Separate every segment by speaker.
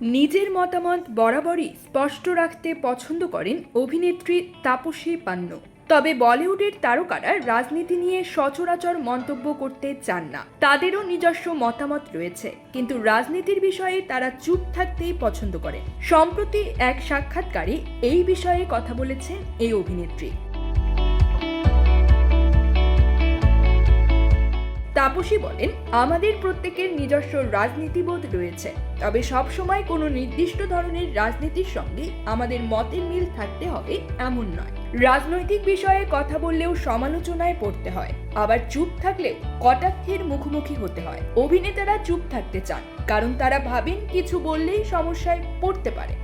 Speaker 1: নিজের মতামত বরাবরই স্পষ্ট রাখতে পছন্দ করেন অভিনেত্রী তাপসী পান্ন। তবে বলিউডের তারকারা রাজনীতি নিয়ে সচরাচর মন্তব্য করতে চান না। তাদেরও নিজস্ব মতামত রয়েছে। কিন্তু রাজনীতির বিষয়ে তারা চুপ থাকতেই পছন্দ করেন। সম্প্রতি এক সাক্ষাৎকারে এই বিষয়ে কথা বলেছেন এই অভিনেত্রী। তাপসী বলেন, আমাদের প্রত্যেকের নিজস্ব রাজনীতিবোধ রয়েছে। তবে সবসময় কোনো নির্দিষ্ট ধরনের রাজনীতির সঙ্গে আমাদের মতের মিল থাকতে হবে এমন নয়। রাজনৈতিক বিষয়ে কথা বললেও সমালোচনায় পড়তে হয়। আবার চুপ থাকলেও কটাক্ষের মুখোমুখি হতে হয়। অভিনেতারা চুপ থাকতে চান, কারণ তারা ভাবেন কিছু বললেই সমস্যায় পড়তে পারে।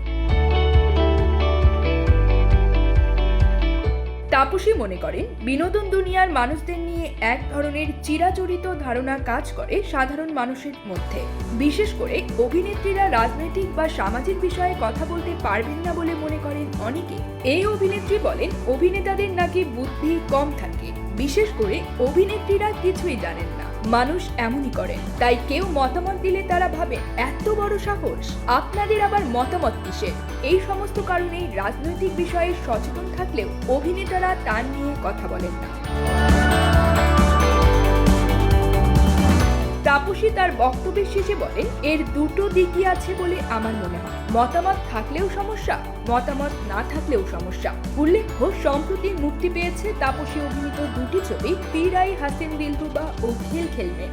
Speaker 1: তাপসী মনে করেন বিনোদন দুনিয়ার মানুষদের নিয়ে এক ধরনের চিরাচরিত ধারণা কাজ করে সাধারণ মানুষের মধ্যে। বিশেষ করে অভিনেত্রীরা রাজনৈতিক বা সামাজিক বিষয়ে কথা বলতে পারবেন না বলে মনে করেন অনেকে। এই অভিনেত্রী বলেন, অভিনেতাদের নাকি বুদ্ধি কম থাকে। বিশেষ করে অভিনেত্রীরা কিছুই জানেন না। মানুষ এমনই করেন তাই কেউ মতামত দিলে তারা ভাবে, এত বড় সাহস, আপনাদের আবার মতামত কিসে এই সমস্ত কারণেই রাজনৈতিক বিষয়ে সচেতন থাকলেও অভিনেতারা তার নিয়ে কথা বলেন না। বক্তব্যের শেষে বলেন, এর দুটো দিকই আছে বলে আমার মনে হয়। মতামত থাকলেও সমস্যা, মতামত না থাকলেও সমস্যা। উল্লেখ্য, সম্প্রতি মুক্তি পেয়েছে তাপসী অভিনীত দুটি ছবি পিরাই হাসিন দিলরুবা ও খেল খেলমে